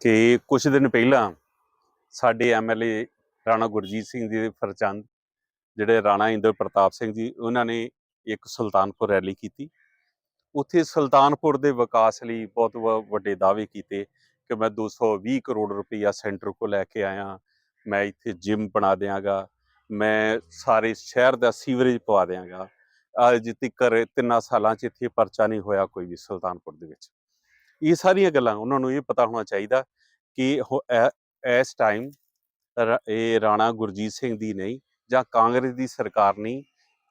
ਕਿ ਕੁਝ ਦਿਨ ਪਹਿਲਾਂ ਸਾਡੇ ਐਮਐਲਏ ਰਾਣਾ ਗੁਰਜੀਤ ਸਿੰਘ ਜੀ ਦੇ ਫਰਚੰਦ, ਜਿਹੜੇ ਰਾਣਾ ਇੰਦਰ ਪ੍ਰਤਾਪ ਸਿੰਘ ਜੀ, ਉਹਨਾਂ ਨੇ ਇੱਕ ਸੁਲਤਾਨਪੁਰ ਰੈਲੀ ਕੀਤੀ। ਉੱਥੇ ਸੁਲਤਾਨਪੁਰ ਦੇ ਵਿਕਾਸ ਲਈ ਬਹੁਤ ਵ- ਵੱਡੇ ਦਾਅਵੇ ਕੀਤੇ ਕਿ ਮੈਂ 220 ਕਰੋੜ ਰੁਪਈਆ ਸੈਂਟਰ ਕੋ ਲੈ ਕੇ ਆਇਆ, ਮੈਂ ਇੱਥੇ ਜਿਮ ਬਣਾ ਦਿਆਂਗਾ, ਮੈਂ ਸਾਰੇ ਸ਼ਹਿਰ ਦਾ ਸੀਵਰੇਜ ਪਵਾ ਦਿਆਂਗਾ। ਅੱਜ ਤੱਕ ਤਿੰਨਾਂ ਸਾਲਾਂ 'ਚ ਇੱਥੇ ਪਰਚਾ ਨਹੀਂ ਹੋਇਆ ਕੋਈ ਵੀ ਸੁਲਤਾਨਪੁਰ ਦੇ ਵਿੱਚ। ਇਹ ਸਾਰੀਆਂ ਗੱਲਾਂ ਉਹਨਾਂ ਨੂੰ ਇਹ ਪਤਾ ਹੋਣਾ ਚਾਹੀਦਾ ਕਿ ਹੋ- ਐ- ਇਸ ਟਾਈਮ ਇਹ ਰਾਣਾ ਗੁਰਜੀਤ ਸਿੰਘ ਦੀ ਨਹੀਂ ਜਾਂ ਕਾਂਗਰਸ ਦੀ ਸਰਕਾਰ ਨਹੀਂ,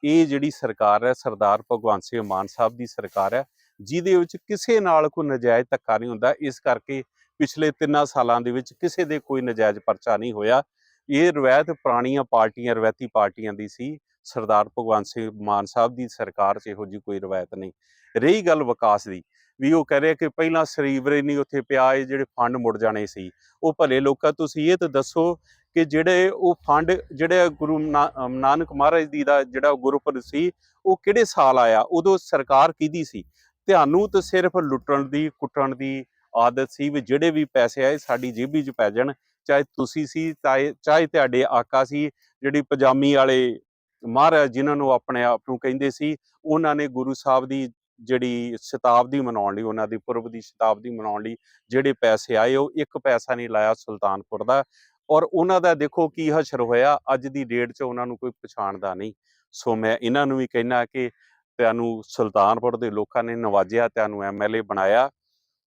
ਇਹ ਜਿਹੜੀ ਸਰਕਾਰ ਹੈ, ਸਰਦਾਰ ਭਗਵੰਤ ਸਿੰਘ ਮਾਨ ਸਾਹਿਬ ਦੀ ਸਰਕਾਰ ਹੈ, ਜਿਹਦੇ ਵਿੱਚ ਕਿਸੇ ਨਾਲ ਕੋਈ ਨਜਾਇਜ਼ ਧੱਕਾ ਨਹੀਂ ਹੁੰਦਾ, ਇਸ ਕਰਕੇ ਪਿਛਲੇ ਤਿੰਨਾਂ ਸਾਲਾਂ ਦੇ ਵਿੱਚ ਕਿਸੇ ਦੇ ਕੋਈ ਨਜਾਇਜ਼ ਪਰਚਾ ਨਹੀਂ ਹੋਇਆ। ਇਹ ਰਵਾਇਤ ਪੁਰਾਣੀਆਂ ਪਾਰਟੀਆਂ, ਰਵਾਇਤੀ ਪਾਰਟੀਆਂ ਦੀ ਸੀ, ਸਰਦਾਰ ਭਗਵੰਤ ਸਿੰਘ ਮਾਨ ਸਾਹਿਬ ਦੀ ਸਰਕਾਰ 'ਚ ਇਹੋ ਜਿਹੀ ਕੋਈ ਰਵਾਇਤ ਨਹੀਂ। ਰਹੀ ਗੱਲ ਵਿਕਾਸ ਦੀ ਵੀ ਉਹ ਕਹਿ ਰਿਹਾ ਕਿ ਪਹਿਲਾਂ ਸਰੀਵਰੇ ਨਹੀਂ, ਉੱਥੇ ਪਿਆ ਇਹ ਜਿਹੜੇ ਫੰਡ ਮੁੜ ਜਾਣੇ ਸੀ। ਉਹ ਭਲੇ ਲੋਕਾਂ, ਤੁਸੀਂ ਇਹ ਤਾਂ ਦੱਸੋ ਕਿ ਜਿਹੜੇ ਉਹ ਫੰਡ ਜਿਹੜੇ ਗੁਰੂ ਨਾਨਕ ਮਹਾਰਾਜ ਦੀ ਦਾ ਜਿਹੜਾ ਗੁਰਪੁਰਬ ਸੀ, ਉਹ ਕਿਹੜੇ ਸਾਲ ਆਇਆ? ਉਦੋਂ ਸਰਕਾਰ ਕਿਹਦੀ ਸੀ? ਤੁਹਾਨੂੰ ਤਾਂ ਸਿਰਫ ਲੁੱਟਣ ਦੀ, ਕੁੱਟਣ ਦੀ ਆਦਤ ਸੀ ਵੀ ਜਿਹੜੇ ਵੀ ਪੈਸੇ ਆਏ ਸਾਡੀ ਜੇਬੀ 'ਚ ਪੈ ਜਾਣ, ਚਾਹੇ ਤੁਸੀਂ ਸੀ, ਚਾਹੇ ਚਾਹੇ ਤੁਹਾਡੇ ਆਕਾ ਸੀ, ਜਿਹੜੀ ਪਜਾਮੀ ਵਾਲੇ ਮਹਾਰਾਜ ਜਿਨ੍ਹਾਂ ਨੂੰ ਆਪਣੇ ਆਪ ਨੂੰ ਕਹਿੰਦੇ ਸੀ, ਉਹਨਾਂ ਨੇ ਗੁਰੂ ਸਾਹਿਬ ਦੀ ਜਿਹੜੀ ਸ਼ਤਾਬਦੀ ਮਨਾਉਣ ਲਈ, ਉਹਨਾਂ ਦੀ ਪੁਰਬ ਦੀ ਸ਼ਤਾਬਦੀ ਮਨਾਉਣ ਲਈ ਜਿਹੜੇ ਪੈਸੇ ਆਏ, ਉਹ ਇੱਕ ਪੈਸਾ ਨਹੀਂ ਲਾਇਆ ਸੁਲਤਾਨਪੁਰ ਦਾ। ਔਰ ਉਹਨਾਂ ਦਾ ਦੇਖੋ ਕੀ ਹਸ਼ਰ ਹੋਇਆ, ਅੱਜ ਦੀ ਡੇਟ 'ਚ ਉਹਨਾਂ ਨੂੰ ਕੋਈ ਪਛਾਣਦਾ ਨਹੀਂ। ਸੋ ਮੈਂ ਇਹਨਾਂ ਨੂੰ ਵੀ ਕਹਿਣਾ ਕਿ ਤੁਹਾਨੂੰ ਸੁਲਤਾਨਪੁਰ ਦੇ ਲੋਕਾਂ ਨੇ ਨਵਾਜਿਆ, ਤੁਹਾਨੂੰ ਐਮਐਲਏ ਬਣਾਇਆ।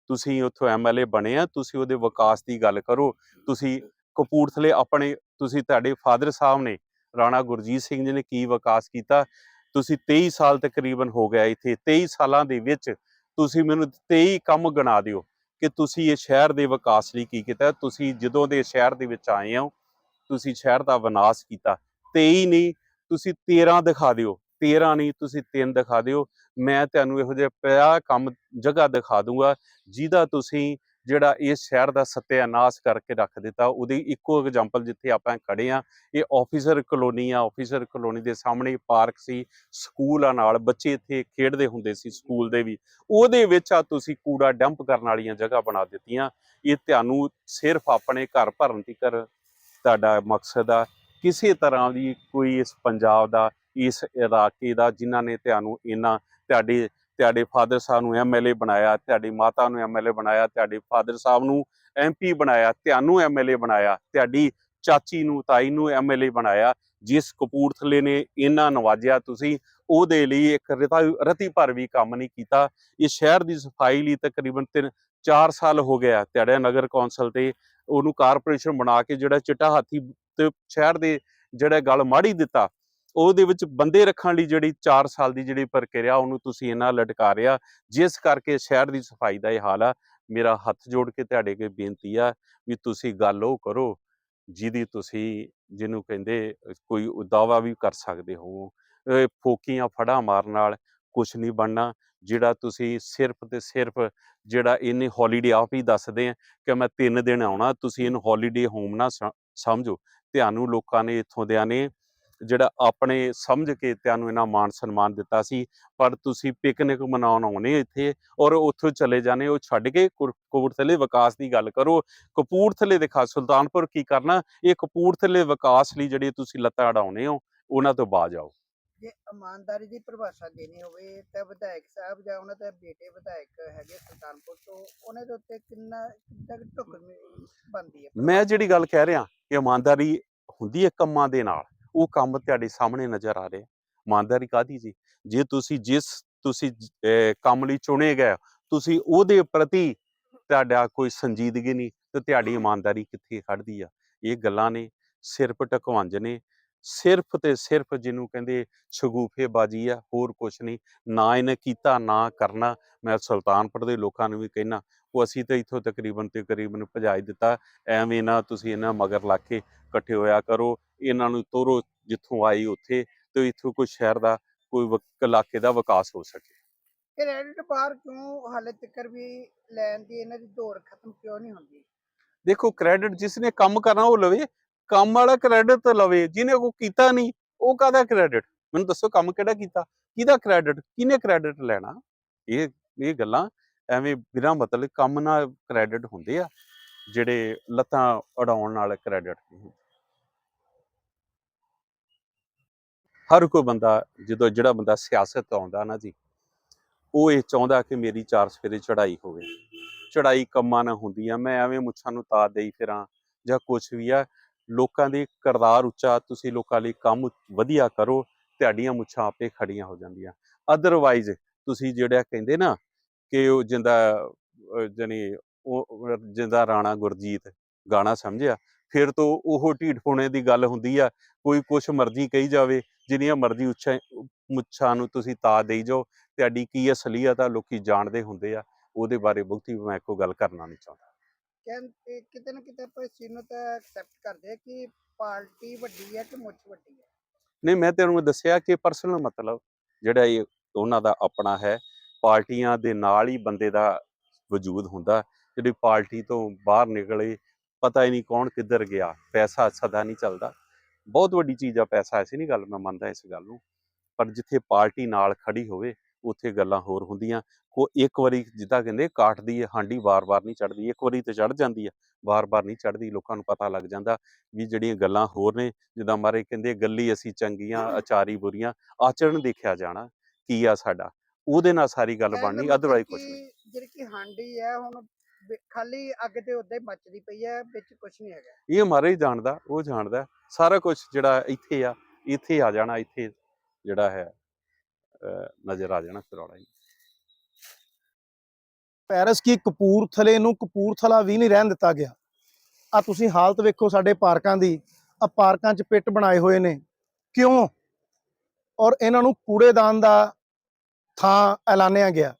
ਤੁਸੀਂ ਉੱਥੋਂ ਐਮਐਲਏ ਬਣੇ ਆ, ਤੁਸੀਂ ਉਹਦੇ ਵਿਕਾਸ ਦੀ ਗੱਲ ਕਰੋ। ਤੁਸੀਂ ਕਪੂਰਥਲੇ ਆਪਣੇ, ਤੁਸੀਂ ਤੁਹਾਡੇ ਫਾਦਰ ਸਾਹਿਬ ਨੇ, ਰਾਣਾ ਗੁਰਜੀਤ ਸਿੰਘ ਜੀ ਨੇ ਕੀ ਵਿਕਾਸ ਕੀਤਾ? ਤੁਸੀਂ 23 ਸਾਲ ਤਕਰੀਬਨ ਹੋ ਗਿਆ ਇੱਥੇ 23 ਸਾਲਾਂ ਦੇ ਵਿੱਚ ਤੁਸੀਂ ਮੈਨੂੰ 23 ਕੰਮ ਗਿਣਾ ਦਿਓ ਕਿ ਤੁਸੀਂ ਇਹ ਸ਼ਹਿਰ ਦੇ ਵਿਕਾਸ ਲਈ ਕੀ ਕੀਤਾ, ਤੁਸੀਂ ਜਦੋਂ ਦੇ ਸ਼ਹਿਰ ਦੇ ਵਿੱਚ ਆਏ ਹੋ, ਤੁਸੀਂ ਸ਼ਹਿਰ ਦਾ ਵਿਨਾਸ਼ ਕੀਤਾ। 23 ਨਹੀਂ, ਤੁਸੀਂ 13 ਦਿਖਾ ਦਿਓ 13 ਨਹੀਂ, ਤੁਸੀਂ 3 ਦਿਖਾ ਦਿਓ, ਮੈਂ ਤੁਹਾਨੂੰ ਇਹੋ ਜਿਹਾ ਪਿਆ ਕੰਮ, ਜਗ੍ਹਾ ਦਿਖਾ ਦੂੰਗਾ, ਜਿਹਦਾ ਤੁਸੀਂ ਜਿਹੜਾ ਇਸ ਸ਼ਹਿਰ ਦਾ ਸਤਿਆਨਾਸ਼ ਕਰਕੇ ਰੱਖ ਦਿੱਤਾ, ਉਹਦੀ ਇੱਕੋ ਐਗਜ਼ਾਮਪਲ ਜਿੱਥੇ ਆਪਾਂ ਖੜੇ ਆ ਇਹ ਆਫੀਸਰ ਕਲੋਨੀ ਆ ਆਫੀਸਰ ਕਲੋਨੀ ਦੇ ਸਾਹਮਣੇ ਪਾਰਕ ਸੀ ਸਕੂਲ ਆ ਨਾਲ, ਬੱਚੇ ਇੱਥੇ ਖੇਡਦੇ ਹੁੰਦੇ ਸੀ ਸਕੂਲ ਦੇ ਵੀ। ਉਹਦੇ ਵਿੱਚ ਆ ਤੁਸੀਂ ਕੂੜਾ ਡੰਪ ਕਰਨ ਵਾਲੀਆਂ ਜਗ੍ਹਾ ਬਣਾ ਦਿੱਤੀਆਂ। ਇਹ ਤੁਹਾਨੂੰ ਸਿਰਫ ਆਪਣੇ ਘਰ ਭਰਨ ਦੀ ਤੀਕਰ ਤੁਹਾਡਾ ਮਕਸਦ ਆ। ਕਿਸੇ ਤਰ੍ਹਾਂ ਦੀ ਕੋਈ ਇਸ ਪੰਜਾਬ ਦਾ, ਇਸ ਇਲਾਕੇ ਦਾ, ਜਿਨ੍ਹਾਂ ਨੇ ਤੁਹਾਨੂੰ ਇਹਨਾਂ ਤੁਹਾਡੇ ਤੁਹਾਡੇ ਫਾਦਰ ਸਾਹਿਬ ਨੂੰ ਐਮਐਲਏ ਬਣਾਇਆ, ਤੁਹਾਡੀ ਮਾਤਾ ਨੂੰ ਐਮਐਲਏ ਬਣਾਇਆ, ਤੁਹਾਡੇ ਫਾਦਰ ਸਾਹਿਬ ਨੂੰ ਐਮਪੀ ਬਣਾਇਆ, ਤੁਹਾਨੂੰ ਐਮਐਲਏ ਬਣਾਇਆ, ਤੁਹਾਡੀ ਚਾਚੀ ਨੂੰ, ਤਾਈ ਨੂੰ ਐਮਐਲਏ ਬਣਾਇਆ। ਜਿਸ ਕਪੂਰਥਲੇ ਨੇ ਇਹਨਾਂ ਨਵਾਜਿਆ ਤੁਸੀਂ, ਉਹਦੇ ਲਈ ਇੱਕ ਰਤਾ, ਰਤੀ ਭਰ ਵੀ ਕੰਮ ਨਹੀਂ ਕੀਤਾ। ਇਹ ਸ਼ਹਿਰ ਦੀ ਸਫ਼ਾਈ ਲਈ ਤਕਰੀਬਨ 3 4 ਸਾਲ ਹੋ ਗਿਆ ਤੁਹਾਡੇ ਨਗਰ ਕੌਂਸਲ ਤੇ। ਉਹਨੂੰ ਕਾਰਪੋਰੇਸ਼ਨ ਬਣਾ ਕੇ ਜਿਹੜਾ ਚਿੱਟਾ ਹਾਥੀ ਤੇ ਸ਼ਹਿਰ ਦੇ ਜਿਹੜਾ ਗੱਲ ਮਾੜੀ ਦਿੱਤਾ ਉਹਦੇ ਵਿੱਚ ਬੰਦੇ ਰੱਖਣ ਲਈ ਜਿਹੜੀ 4 ਸਾਲ ਦੀ ਜਿਹੜੀ ਪ੍ਰਕਿਰਿਆ, ਉਹਨੂੰ ਤੁਸੀਂ ਇਹਨਾਂ ਲਟਕਾ ਰਿਆ ਜਿਸ ਕਰਕੇ ਸ਼ਹਿਰ ਦੀ ਸਫ਼ਾਈ ਦਾ ਇਹ ਹਾਲ ਆ। ਮੇਰਾ ਹੱਥ ਜੋੜ ਕੇ ਤੁਹਾਡੇ ਅੱਗੇ ਬੇਨਤੀ ਆ ਵੀ ਤੁਸੀਂ ਗੱਲ ਉਹ ਕਰੋ, ਜਿਹਦੀ ਤੁਸੀਂ, ਜਿਹਨੂੰ ਕਹਿੰਦੇ, ਕੋਈ ਦਾਵਾ ਵੀ ਕਰ ਸਕਦੇ ਹੋ। ਇਹ ਫੋਕੀਆਂ ਫੜਾ ਮਾਰਨ ਨਾਲ ਕੁਝ ਨਹੀਂ ਬਣਨਾ, ਜਿਹੜਾ ਤੁਸੀਂ ਸਿਰਫ ਤੇ ਸਿਰਫ ਜਿਹੜਾ ਇਹਨੇ ਹੌਲੀਡੇ ਆਪ ਹੀ ਦੱਸਦੇ ਆ ਕਿ ਮੈਂ 3 ਦਿਨ ਆਉਣਾ, ਤੁਸੀਂ ਇਹਨੂੰ ਹੌਲੀਡੇ ਹੋਮ ਨਾ ਸ- ਸਮਝੋ। ਤੁਹਾਨੂੰ ਲੋਕਾਂ ਨੇ ਇੱਥੋਂ ਦਿਆਂ ਨੇ ਜਿਹੜਾ ਆਪਣੇ ਸਮਝ ਕੇ ਤੁਹਾਨੂੰ ਇਹਨਾਂ ਮਾਣ ਸਨਮਾਨ ਦਿੱਤਾ ਸੀ ਪਰ ਤੁਸੀਂ ਪਿਕਨਿਕ ਮਨਾਉਣ ਆਉਨੇ ਇੱਥੇ ਔਰ ਉੱਥੋਂ ਚਲੇ ਜਾਣੇ ਉਹ ਛੱਡ ਕੇ ਕਪੂਰਥਲੇ ਵਿਕਾਸ ਦੀ ਗੱਲ ਕਰੋ ਕਪੂਰਥਲੇ ਦੇ ਖਾਸ ਸੁਲਤਾਨਪੁਰ ਕੀ ਕਰਨਾ ਇਹ ਕਪੂਰਥਲੇ ਵਿਕਾਸ ਲਈ ਜਿਹੜੇ ਤੁਸੀਂ ਲੱਤਾਂ ਅੜਾਉਨੇ ਹੋ ਉਹਨਾਂ ਤੋਂ ਬਾਜ ਆਓ। ਜੇ ਇਮਾਨਦਾਰੀ ਦੀ ਪਰਿਭਾਸ਼ਾ ਦੇਣੀ ਹੋਵੇ ਤਾਂ ਵਿਧਾਇਕ ਸਾਹਿਬ ਜਾਂ ਉਹਨਾਂ ਦੇ ਬੇਟੇ ਵਿਧਾਇਕ ਹੈਗੇ ਸੁਲਤਾਨਪੁਰ ਤੋਂ ਉਹਨਾਂ ਦੇ ਉੱਤੇ ਕਿੰਨਾ ਕਿੰਨਾ ਕੁ ਢੁਕਵੀਂ ਬਣਦੀ ਹੈ ਮੈਂ ਜਿਹੜੀ ਗੱਲ ਕਹਿ ਰਿਹਾ ਕਿ ਇਮਾਨਦਾਰੀ ਹੁੰਦੀ ਹੈ ਕੰਮਾਂ ਦੇ ਨਾਲ। ਉਹ ਕੰਮ ਤੁਹਾਡੇ ਸਾਹਮਣੇ ਨਜ਼ਰ ਆ ਰਿਹਾ। ਇਮਾਨਦਾਰੀ ਕਾਦੀ ਜੀ? ਜੇ ਤੁਸੀਂ ਜਿਸ ਤੁਸੀਂ ਕੰਮ ਲਈ ਚੁਣੇ ਗਏ, ਤੁਸੀਂ ਉਹਦੇ ਪ੍ਰਤੀ ਤੁਹਾਡਾ ਕੋਈ ਸੰਜੀਦਗੀ ਨਹੀਂ ਤੇ ਤੁਹਾਡੀ ਇਮਾਨਦਾਰੀ ਕਿੱਥੇ ਖੜਦੀ ਆ? ਇਹ ਗੱਲਾਂ ਨੇ, ਸਿਰਫ ਢਕਵੰਜ ਨੇ, ਸਿਰਫ ਤੇ ਸਿਰਫ ਜਿਹਨੂੰ ਕਹਿੰਦੇ ਸ਼ਗੂਫੇਬਾਜ਼ੀ ਆ, ਹੋਰ ਕੁਛ ਨਹੀਂ। ਨਾ ਇਹਨੇ ਕੀਤਾ, ਨਾ ਕਰਨਾ। ਮੈਂ ਸੁਲਤਾਨਪੁਰ ਦੇ ਲੋਕਾਂ ਨੂੰ ਵੀ ਕਹਿਣਾ ਉਹ ਅਸੀਂ ਤਾਂ ਇੱਥੋਂ ਤਕਰੀਬਨ ਤਕਰੀਬਨ ਭਜਾਈ ਦਿੱਤਾ। ਐਵੇਂ ਨਾ ਤੁਸੀਂ ਇਹਨਾਂ ਮਗਰ ਲੱਗ ਕੇ ਇਕੱਠੇ ਹੋਇਆ ਕਰੋ। ਇਹਨਾਂ ਨੂੰ ਤੋਰੋ ਜਿੱਥੋਂ ਆਈ ਉੱਥੇ ਤੇ ਇੱਥੋਂ ਕੋਈ ਸ਼ਹਿਰ ਦਾ ਕੋਈ ਇਲਾਕੇ ਦਾ ਵਿਕਾਸ ਹੋ ਸਕੇ। ਕ੍ਰੈਡਿਟ ਬਾਹਰ ਕਿਉਂ ਹਾਲੇ ਤੱਕ ਵੀ ਲੈਣ ਦੀ ਇਹਨਾਂ ਦੀ ਦੌੜ ਖਤਮ ਕਿਉਂ ਨਹੀਂ ਹੁੰਦੀ? ਦੇਖੋ ਕ੍ਰੈਡਿਟ ਜਿਸ ਨੇ ਕੰਮ ਕਰਨਾ ਉਹ ਲਵੇ। ਕੰਮ ਵਾਲਾ ਕ੍ਰੈਡਿਟ ਲਵੇ ਜਿਹਨੇ ਕੋਈ ਕੀਤਾ ਨਹੀਂ ਉਹ ਕਾਹਦਾ ਕ੍ਰੈਡਿਟ ਮੈਨੂੰ ਦੱਸੋ ਕੰਮ ਕਿਹੜਾ ਕੀਤਾ? ਕਿਹਦਾ ਕ੍ਰੈਡਿਟ ਕਿਹਨੇ ਕ੍ਰੈਡਿਟ ਲੈਣਾ? ਇਹ ਇਹ ਗੱਲਾਂ ਐਵੇਂ ਬਿਨਾਂ ਮਤਲਬ ਕੰਮ ਨਾਲ ਕ੍ਰੈਡਿਟ ਹੁੰਦੇ ਆ, ਜਿਹੜੇ ਲੱਤਾਂ ਉਡਾਉਣ ਨਾਲ ਕ੍ਰੈਡਿਟ ਨਹੀਂ ਹੁੰਦੇ। ਹਰ ਕੋਈ ਬੰਦਾ ਜਦੋਂ ਜਿਹੜਾ ਬੰਦਾ ਸਿਆਸਤ ਆਉਂਦਾ ਨਾ ਜੀ, ਉਹ ਇਹ ਚਾਹੁੰਦਾ ਕਿ ਮੇਰੀ ਚਾਰ ਸਫੇਰੇ ਚੜਾਈ ਹੋਵੇ। ਚੜ੍ਹਾਈ ਕੰਮਾਂ ਨਾਲ ਹੁੰਦੀ ਆ, ਮੈਂ ਐਵੇਂ ਮੁੱਛਾਂ ਨੂੰ ਤਾਰ ਦੇਈ ਫਿਰਾਂ ਜਾਂ ਕੁਝ ਵੀ ਆ, ਲੋਕਾਂ ਦੇ ਕਰਦਾਰ ਉੱਚਾ ਤੁਸੀਂ ਲੋਕਾਂ ਲਈ ਕੰਮ ਵਧੀਆ ਕਰੋ, ਤੁਹਾਡੀਆਂ ਮੁੱਛਾਂ ਆਪੇ ਖੜੀਆਂ ਹੋ ਜਾਂਦੀਆਂ। ਅਦਰਵਾਈਜ਼ ਤੁਸੀਂ ਜਿਹੜਾ ਕਹਿੰਦੇ ਨਾ ਕਿ ਉਹ ਜਿੰਦਾ ਜਾਣੀ ਉਹ ਜਿੰਦਾ ਰਾਣਾ ਗੁਰਜੀਤ ਗਾਣਾ ਸਮਝਿਆ ਫਿਰ ਤੋਂ ਉਹ ਢੀਠ ਹੋਣੇ ਦੀ ਗੱਲ ਹੁੰਦੀ ਆ ਕੋਈ ਕੁਛ ਮਰਜ਼ੀ ਕਹੀ ਜਾਵੇ ਜਿੰਨੀਆਂ ਮਰਜ਼ੀ ਉੱਚਾ ਮੁੱਛਾਂ ਨੂੰ ਤੁਸੀਂ ਤਾ ਦੇਈ ਜਾਓ ਤੁਹਾਡੀ ਕੀ ਅਸਲੀਅਤ ਆ ਲੋਕੀ ਜਾਣਦੇ ਹੁੰਦੇ ਆ ਉਹਦੇ ਬਾਰੇ ਬਹੁਤੀ ਮੈਂ ਕੋਈ ਗੱਲ ਕਰਨਾ ਨਹੀਂ ਚਾਹੁੰਦਾ। ਕਹਿੰਦੇ ਕਿਤੇ ਨਾ ਕਿਤੇ ਆਪਾਂ ਇਸ ਚੀਜ਼ ਨੂੰ ਤਾਂ ਐਕਸੈਪਟ ਕਰਦੇ ਆ ਕਿ ਪਾਰਟੀ ਵੱਡੀ ਹੈ ਕਿ ਮੁੱਛ ਵੱਡੀ ਹੈ ਨਹੀਂ ਮੈਂ ਤੈਨੂੰ ਦੱਸਿਆ ਕਿ ਪਰਸਨਲ ਮਤਲਬ ਜਿਹੜਾ ਇਹ ਉਹਨਾਂ ਦਾ ਆਪਣਾ ਹੈ ਪਾਰਟੀਆਂ ਦੇ ਨਾਲ ਹੀ ਬੰਦੇ ਦਾ ਵਜੂਦ ਹੁੰਦਾ। ਜਿਹੜੀ ਪਾਰਟੀ ਤੋਂ ਬਾਹਰ ਨਿਕਲੇ, ਪਤਾ ਹੀ ਨਹੀਂ ਕੌਣ ਕਿੱਧਰ ਗਿਆ, ਪੈਸਾ ਸਦਾ ਨਹੀਂ ਚੱਲਦਾ। ਬਹੁਤ ਵੱਡੀ ਚੀਜ਼ ਆ, ਪੈਸਾ ਐਸੀ ਨਹੀਂ ਗੱਲ ਮੈਂ ਮੰਨਦਾ ਇਸ ਗੱਲ ਨੂੰ। ਪਰ ਜਿੱਥੇ ਪਾਰਟੀ ਨਾਲ ਖੜੀ ਹੋਵੇ, ਉੱਥੇ ਗੱਲਾਂ ਹੋਰ ਹੁੰਦੀਆਂ। ਕੋ ਇੱਕ ਵਾਰੀ ਜਿੱਦਾਂ ਕਹਿੰਦੇ, ਕਾਟਦੀ ਹੈ, ਹਾਂਡੀ ਵਾਰ-ਵਾਰ ਨਹੀਂ ਚੜਦੀ ਇੱਕ ਵਾਰੀ ਤੇ ਚੜ ਜਾਂਦੀ ਆ ਵਾਰ-ਵਾਰ ਨਹੀਂ ਚੜਦੀ ਲੋਕਾਂ ਨੂੰ ਪਤਾ ਲੱਗ ਜਾਂਦਾ ਵੀ ਜਿਹੜੀਆਂ ਗੱਲਾਂ ਹੋਰ ਨੇ, ਜਿੱਦਾਂ ਮਾਰੇ ਕਹਿੰਦੇ, ਗੱਲੀ ਅਸੀਂ ਚੰਗੀਆਂ ਆਚਾਰੀ ਬੁਰੀਆਂ, ਆਚਰਣ ਦੇਖਿਆ ਜਾਣਾ, ਕੀ ਆ ਸਾਡਾ? ਉਹਦੇ ਨਾਲ ਸਾਰੀ ਗੱਲ ਬਣਨੀ ਅਦਰਵਾਈਜ਼ ਕੁਝ ਨਹੀਂ। ਜਿਹੜੀ ਕਿ ਹਾਂਡੀ ਹੈ ਹੁਣ ਖਾਲੀ ਅੱਗ ਤੇ ਉੱਦਾਂ ਹੀ ਮੱਚਦੀ ਪਈ ਹੈ ਵਿੱਚ ਕੁਝ ਨਹੀਂ ਹੈਗਾ। ਇਹ ਮਾਰੇ ਹੀ ਜਾਣਦਾ ਉਹ ਜਾਣਦਾ ਸਾਰਾ ਕੁਝ ਜਿਹੜਾ ਇੱਥੇ ਆ ਇੱਥੇ ਆ ਜਾਣਾ ਇੱਥੇ ਜਿਹੜਾ ਹੈ ਨਜ਼ਰ ਆ ਜਾਣਾ ਫਿਰ ਆਉਣਾ ਹੀ। ਪੈਰਿਸ ਕੀ ਕਪੂਰਥਲੇ ਨੂੰ ਕਪੂਰਥਲਾ ਵੀ ਨਹੀਂ ਰਹਿਣ ਦਿੱਤਾ ਗਿਆ। ਆ ਤੁਸੀਂ ਹਾਲਤ ਵੇਖੋ ਸਾਡੇ ਪਾਰਕਾਂ ਦੀ ਆ ਪਾਰਕਾਂ 'ਚ ਪਿੱਟ ਬਣਾਏ ਹੋਏ ਨੇ। ਕਿਉਂ? ਔਰ ਇਹਨਾਂ ਨੂੰ ਕੂੜੇਦਾਨ ਦਾ ਥਾਂ ਐਲਾਨਿਆ ਗਿਆ।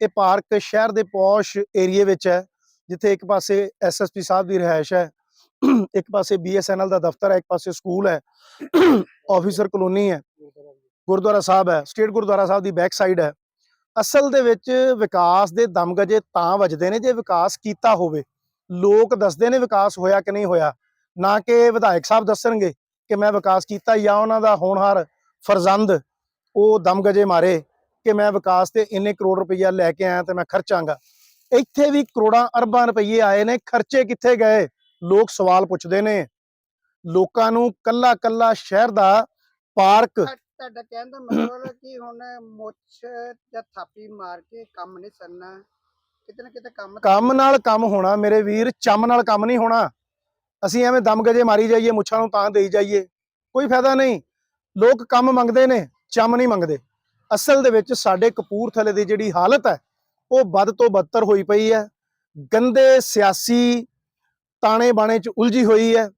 ਇਹ ਪਾਰਕ ਸ਼ਹਿਰ ਦੇ ਪੌਸ਼ ਏਰੀਏ ਵਿੱਚ ਹੈ, ਜਿੱਥੇ ਇੱਕ ਪਾਸੇ ਐਸਐਸਪੀ ਸਾਹਿਬ ਦੀ ਰਿਹਾਇਸ਼ ਹੈ, ਇੱਕ ਪਾਸੇ ਬੀਐਸਐਨਐਲ ਦਾ ਦਫ਼ਤਰ ਹੈ, ਇੱਕ ਪਾਸੇ ਸਕੂਲ ਹੈ, ਆਫੀਸਰ ਕਲੋਨੀ ਹੈ, ਗੁਰਦੁਆਰਾ ਸਾਹਿਬ ਹੈ, ਸਟੇਟ ਗੁਰਦੁਆਰਾ ਸਾਹਿਬ ਦੀ ਬੈਕ ਸਾਈਡ ਹੈ। ਅਸਲ ਦੇ ਵਿੱਚ ਵਿਕਾਸ ਦੇ ਦਮਗਜੇ ਤਾਂ ਵੱਜਦੇ ਨੇ ਜੇ ਵਿਕਾਸ ਕੀਤਾ ਹੋਵੇ। ਲੋਕ ਦੱਸਦੇ ਨੇ ਵਿਕਾਸ ਹੋਇਆ ਕਿ ਨਹੀਂ ਹੋਇਆ। ਨਾ ਕਿ ਵਿਧਾਇਕ ਸਾਹਿਬ ਦੱਸਣਗੇ ਕਿ ਮੈਂ ਵਿਕਾਸ ਕੀਤਾ ਜਾਂ ਉਹਨਾਂ ਦਾ ਹੋਣਹਾਰ ਫਰਜ਼ੰਦ ਉਹ ਦਮਗਜੇ ਮਾਰੇ। ਕਿ ਮੈਂ ਵਿਕਾਸ ਤੇ ਇੰਨੇ ਕਰੋੜ ਰੁਪਈਆ ਲੈ ਕੇ ਆਇਆ ਤੇ ਮੈਂ ਖਰਚਾਂਗਾ। ਇੱਥੇ ਵੀ ਕਰੋੜਾਂ ਅਰਬਾਂ ਰੁਪਈਏ ਆਏ ਨੇ ਖਰਚੇ ਕਿੱਥੇ ਗਏ? ਲੋਕ ਸਵਾਲ ਪੁੱਛਦੇ ਨੇ। ਲੋਕਾਂ ਨੂੰ ਕੱਲਾ ਕੱਲਾ ਸ਼ਹਿਰ ਦਾ ਪਾਰਕ ਤੁਹਾ- ਤੁਹਾਡਾ ਕਹਿਣ ਦਾ ਮਤਲਬ ਹੈ ਕਿ ਹੁਣ ਮੁੱਛ ਜਾਂ ਥਾਪੀ ਮਾਰ ਕੇ ਕੰਮ ਨਹੀਂ ਸਰਨਾ। ਕਿਤੇ ਨਾ ਕਿਤੇ ਕੰਮ ਕੰਮ ਨਾਲ ਕੰਮ ਹੋਣਾ ਮੇਰੇ ਵੀਰ ਚੰਮ ਨਾਲ ਕੰਮ ਨਹੀਂ ਹੋਣਾ। ਅਸੀਂ ਐਵੇਂ ਦਮ ਗਜੇ ਮਾਰੀ ਜਾਈਏ ਮੁੱਛਾਂ ਨੂੰ ਤਾਂ ਦੇਈ ਜਾਈਏ। ਕੋਈ ਫਾਇਦਾ ਨਹੀਂ। ਲੋਕ ਕੰਮ ਮੰਗਦੇ ਨੇ ਚੰਮ ਨਹੀਂ ਮੰਗਦੇ। ਅਸਲ ਦੇ ਵਿੱਚ ਸਾਡੇ ਕਪੂਰਥਲੇ ਦੀ ਜਿਹੜੀ ਹਾਲਤ ਹੈ ਉਹ ਵੱਧ ਤੋਂ ਬੱਤਰ ਹੋਈ ਪਈ ਹੈ ਗੰਦੇ ਸਿਆਸੀ ਤਾਣੇ ਬਾਣੇ 'ਚ ਉਲਝੀ ਹੋਈ ਹੈ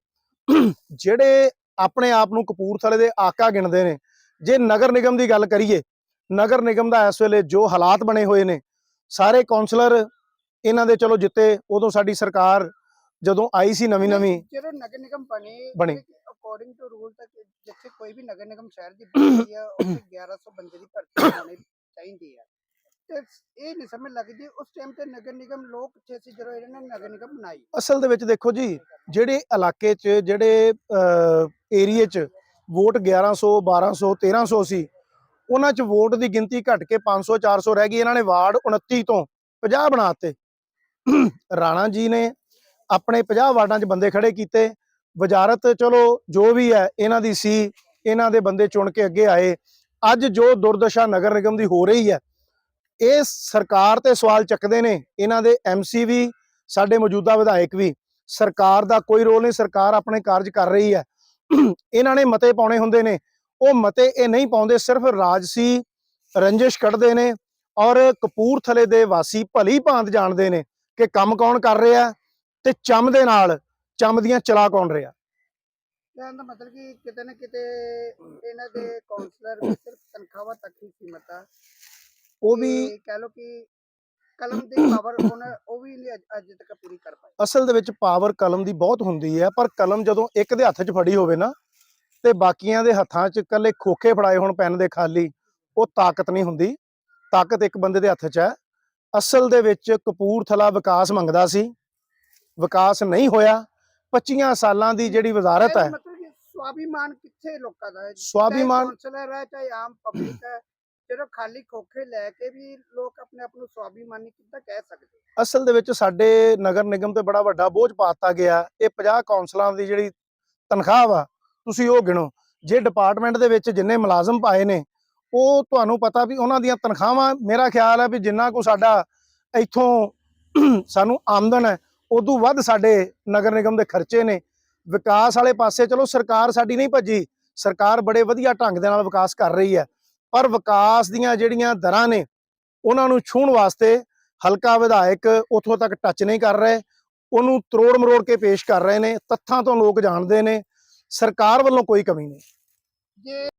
ਜਿਹੜੇ ਆਪਣੇ ਆਪ ਨੂੰ ਕਪੂਰਥਲੇ ਦੇ ਆਕਾ ਗਿਣਦੇ ਨੇ ਜੇ ਨਗਰ ਨਿਗਮ ਦੀ ਗੱਲ ਕਰੀਏ ਨਗਰ ਨਿਗਮ ਦਾ ਇਸ ਵੇਲੇ ਜੋ ਹਾਲਾਤ ਬਣੇ ਹੋਏ ਨੇ ਸਾਰੇ ਕਾਉਂਸਲਰ ਇਹਨਾਂ ਦੇ ਚਲੋ ਜਿੱਤੇ ਉਦੋਂ ਸਾਡੀ ਸਰਕਾਰ ਜਦੋਂ ਆਈ ਸੀ ਨਵੀਂ ਨਵੀਂ ਜਦੋਂ ਨਗਰ ਨਿਗਮ ਬਣੇ ਬਣੇ। ਅਕੋਰਡਿੰਗ ਟੂ ਰੂਲ ਤੱਕ ਜਿੱਥੇ ਕੋਈ ਵੀ ਨਗਰ ਨਿਗਮ ਸ਼ਹਿਰ ਦੀ ਬਣਦੀ ਹੈ ਉੱਥੇ 1100 ਬੰਦੇ ਦੀ ਭਰਤੀ ਹੋਣੀ ਚਾਹੀਦੀ ਹੈ ਤੇ ਇਹ ਨਹੀਂ ਸਮਝ ਲੱਗਦੀ ਉਸ ਟਾਈਮ ਤੇ ਨਗਰ ਨਿਗਮ ਲੋਕ ਕਿੱਥੇ ਸੀ ਜਦੋਂ ਇਹਨਾਂ ਨੇ ਨਗਰ ਨਿਗਮ ਬਣਾਈ? ਅਸਲ ਦੇ ਵਿੱਚ ਦੇਖੋ ਜੀ ਜਿਹੜੇ ਇਲਾਕੇ 'ਚ ਜਿਹੜੇ ਏਰੀਏ 'ਚ ਵੋਟ 1100 1200 1300 ਸੀ ਉਹਨਾਂ 'ਚ ਵੋਟ ਦੀ ਗਿਣਤੀ ਘਟ ਕੇ 500 400 ਰਹਿ ਗਈ ਇਹਨਾਂ ਨੇ ਵਾਰਡ 29 ਤੋਂ 50 ਬਣਾਤੇ ਰਾਣਾ ਜੀ ਨੇ ਆਪਣੇ 50 ਵਾਰਡਾਂ 'ਚ ਬੰਦੇ ਖੜੇ ਕੀਤੇ ਵਜ਼ਾਰਤ ਚਲੋ ਜੋ ਵੀ ਹੈ, ਇਹਨਾਂ ਦੀ ਸੀ, ਇਹਨਾਂ ਦੇ ਬੰਦੇ ਚੁਣ ਕੇ ਅੱਗੇ ਆਏ। ਅੱਜ ਜੋ ਦੁਰਦਸ਼ਾ ਨਗਰ ਨਿਗਮ ਦੀ ਹੋ ਰਹੀ ਹੈ, ਇਹ ਸਰਕਾਰ ਤੇ ਸਵਾਲ ਚੱਕਦੇ ਨੇ। ਇਹਨਾਂ ਦੇ ਐਮਸੀ ਵੀ, ਸਾਡੇ ਮੌਜੂਦਾ ਵਿਧਾਇਕ ਵੀ। ਸਰਕਾਰ ਦਾ ਕੋਈ ਰੋਲ ਨਹੀਂ, ਸਰਕਾਰ ਆਪਣੇ ਕਾਰਜ ਕਰ ਰਹੀ ਹੈ। ਇਹਨਾਂ ਨੇ ਮਤੇ ਪਾਉਣੇ ਹੁੰਦੇ ਨੇ। ਉਹ ਮਤੇ ਇਹ ਨਹੀਂ ਪਾਉਂਦੇ, ਸਿਰਫ ਰਾਜਸੀ ਰੰਜਿਸ਼ ਕੱਢਦੇ ਨੇ ਔਰ ਕਪੂਰਥਲੇ ਦੇ ਵਾਸੀ ਭਲੀ ਭਾਂਤ ਜਾਣਦੇ ਨੇ ਕਿ ਕੰਮ ਕੌਣ ਕਰ ਰਿਹਾ ਤੇ ਚੰਮ ਦੇ ਨਾਲ ਚੰਮ ਦੀਆਂ ਚਲਾ ਕੌਣ ਰਿਹਾ। ਕਹਿਣ ਦਾ ਮਤਲਬ ਕਿ ਕਿਤੇ ਨਾ ਕਿਤੇ ਇਹਨਾਂ ਦੇ ਕਾਉਂਸਲਰ ਵੀ ਸਿਰਫ ਤਨਖਾਹਾਂ ਤੱਕ ਹੀ ਸੀਮਤ ਆ। ਉਹ ਵੀ ਕਿ ਕਹਿ ਲਓ ਕਿ ਕਲਮ ਦੀ ਪਾਵਰ ਉਹਨਾਂ ਉਹ ਵੀ ਨਹੀਂ ਅੱਜ- ਅੱਜ ਤੱਕ ਪੂਰੀ ਕਰ ਪਾਏ ਅਸਲ ਦੇ ਵਿੱਚ ਪਾਵਰ ਕਲਮ ਦੀ ਬਹੁਤ ਹੁੰਦੀ ਹੈ ਪਰ ਕਲਮ ਜਦੋਂ ਇੱਕ ਦੇ ਹੱਥ 'ਚ ਫੜੀ ਹੋਵੇ ਨਾ ਤੇ ਬਾਕੀਆਂ ਦੇ ਹੱਥਾਂ 'ਚ ਇਕੱਲੇ ਖੋਖੇ ਫੜਾਏ ਹੋਣ ਪੈਨ ਦੇ ਖਾਲੀ ਉਹ ਤਾਕਤ ਨਹੀਂ ਹੁੰਦੀ। ਤਾਕਤ ਇੱਕ ਬੰਦੇ ਦੇ ਹੱਥ 'ਚ ਹੈ। ਅਸਲ ਦੇ ਵਿੱਚ ਕਪੂਰਥਲਾ ਵਿਕਾਸ ਮੰਗਦਾ ਸੀ। ਵਿਕਾਸ ਨਹੀਂ ਹੋਇਆ। 25 ਸਾਲਾਂ ਦੀ ਜਿਹੜੀ ਵਜ਼ਾਰਤ ਹੈ। ਮਤਲਬ ਕਿ ਸਵਾਭੀਮਾਨ ਕਿੱਥੇ ਲੋਕਾਂ ਦਾ ਹੈ ਸਵਾਭੀਮਾਨ ਕਾਉਂਸਲਰ ਹੈ ਚਾਹੇ ਆਮ ਪਬਲਿਕ ਹੈ ਜਦੋਂ ਖਾਲੀ ਖੋਖੇ ਲੈ ਕੇ ਵੀ ਲੋਕ ਆਪਣੇ ਆਪ ਨੂੰ ਸਵਾਭੀਮਾਨੀ ਕਿੱਦਾਂ ਕਹਿ ਸਕਦੇ ਅਸਲ ਦੇ ਵਿੱਚ ਸਾਡੇ ਨਗਰ ਨਿਗਮ ਤੇ ਬੜਾ ਵੱਡਾ ਬੋਝ ਪਾਤਾ ਗਿਆ। ਇਹ 50 ਕੌਂਸਲਰਾਂ ਦੀ ਜਿਹੜੀ ਤਨਖਾਹ ਵਾ ਤੁਸੀਂ ਉਹ ਗਿਣੋ। ਜੇ ਡਿਪਾਰਟਮੈਂਟ ਦੇ ਵਿੱਚ ਜਿੰਨੇ ਮੁਲਾਜ਼ਮ ਪਾਏ ਨੇ ਉਹ ਤੁਹਾਨੂੰ ਪਤਾ ਵੀ ਉਹਨਾਂ ਦੀਆਂ ਤਨਖਾਹਾਂ ਮੇਰਾ ਖਿਆਲ ਹੈ ਵੀ ਜਿੰਨਾ ਕੋ ਸਾਡਾ ਇੱਥੋਂ ਸਾਨੂੰ ਆਮਦਨ ਹੈ ਉਦੋਂ ਵੱਧ ਸਾਡੇ ਨਗਰ ਨਿਗਮ ਦੇ ਖਰਚੇ ਨੇ। ਵਿਕਾਸ ਵਾਲੇ ਪਾਸੇ ਚਲੋ ਸਰਕਾਰ ਸਾਡੀ ਨਹੀਂ ਭੱਜੀ, ਸਰਕਾਰ ਬੜੇ ਵਧੀਆ ਢੰਗ ਦੇ ਨਾਲ ਵਿਕਾਸ ਕਰ ਰਹੀ ਹੈ। ਪਰ ਵਿਕਾਸ ਦੀਆਂ ਜਿਹੜੀਆਂ ਦਰਾਂ ਨੇ, ਉਹਨਾਂ ਨੂੰ ਛੂਹਣ ਵਾਸਤੇ ਹਲਕਾ ਵਿਧਾਇਕ ਉਥੋਂ ਤੱਕ ਟੱਚ ਨਹੀਂ ਕਰ ਰਹੇ, ਉਹਨੂੰ ਤਰੋੜ ਮਰੋੜ ਕੇ ਪੇਸ਼ ਕਰ ਰਹੇ ਨੇ, ਤੱਥਾਂ ਤੋਂ ਲੋਕ ਜਾਣਦੇ ਨੇ, ਸਰਕਾਰ ਵੱਲੋਂ ਕੋਈ ਕਮੀ ਨਹੀਂ। ਜੇ